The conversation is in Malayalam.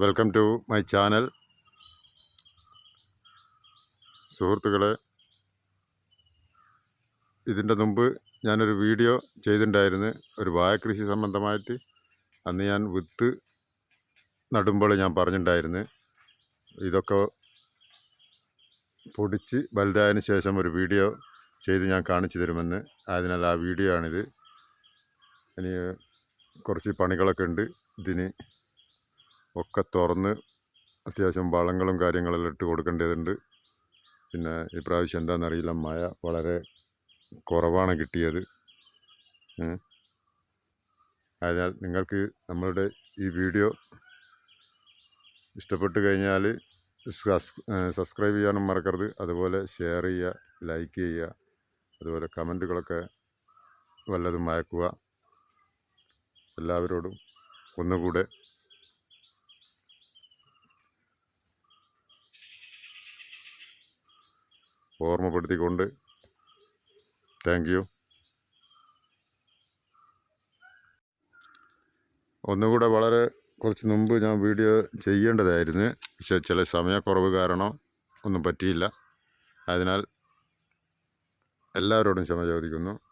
Welcome to my channel. സുഹൃത്തുക്കളെ ഇതിന്റെ മുമ്പ് ഞാനൊരു വീഡിയോ ചെയ്തിട്ടുണ്ടായിരുന്നു. ഒരു വാഴക്കൃഷി സംബന്ധമായിട്ട് അന്ന് ഞാൻ വിത്ത് നടുമ്പോൾ ഞാൻ പറഞ്ഞിട്ടുണ്ടായിരുന്നു. ഇതൊക്കെ പൊടിച്ച് വലുതായതിനു ശേഷം ഒരു വീഡിയോ ചെയ്ത് ഞാൻ കാണിച്ചു തരുമെന്ന്. അതിനാൽ ആ വീഡിയോ ആണിത്. ഇനി കുറച്ച് പണികളൊക്കെ ഉണ്ട്. ഇതിന് ഒക്കെ തുറന്ന് അത്യാവശ്യം വളങ്ങളും കാര്യങ്ങളെല്ലാം ഇട്ട് കൊടുക്കേണ്ടതുണ്ട്. പിന്നെ ഇപ്രാവശ്യം എന്താണെന്നറിയില്ല മഴ വളരെ കുറവാണ് കിട്ടിയത്. അതിനാൽ നിങ്ങൾക്ക് നമ്മളുടെ ഈ വീഡിയോ ഇഷ്ടപ്പെട്ട് കഴിഞ്ഞാൽ സബ്സ്ക്രൈബ് ചെയ്യാനും മറക്കരുത്. അതുപോലെ ഷെയർ ചെയ്യുക ലൈക്ക് ചെയ്യുക അതുപോലെ കമന്റുകളൊക്കെ വല്ലതും അയക്കുക. എല്ലാവരോടും ഒന്നുകൂടെ ഓർമ്മപ്പെടുത്തിക്കൊണ്ട് താങ്ക് യു. ഒന്നുകൂടെ വളരെ കുറച്ച് മുമ്പ് ഞാൻ വീഡിയോ ചെയ്യേണ്ടതായിരുന്നു. പക്ഷേ ചില സമയക്കുറവ് കാരണം ഒന്നും പറ്റിയില്ല. അതിനാൽ എല്ലാവരോടും ക്ഷമ ചോദിക്കുന്നു.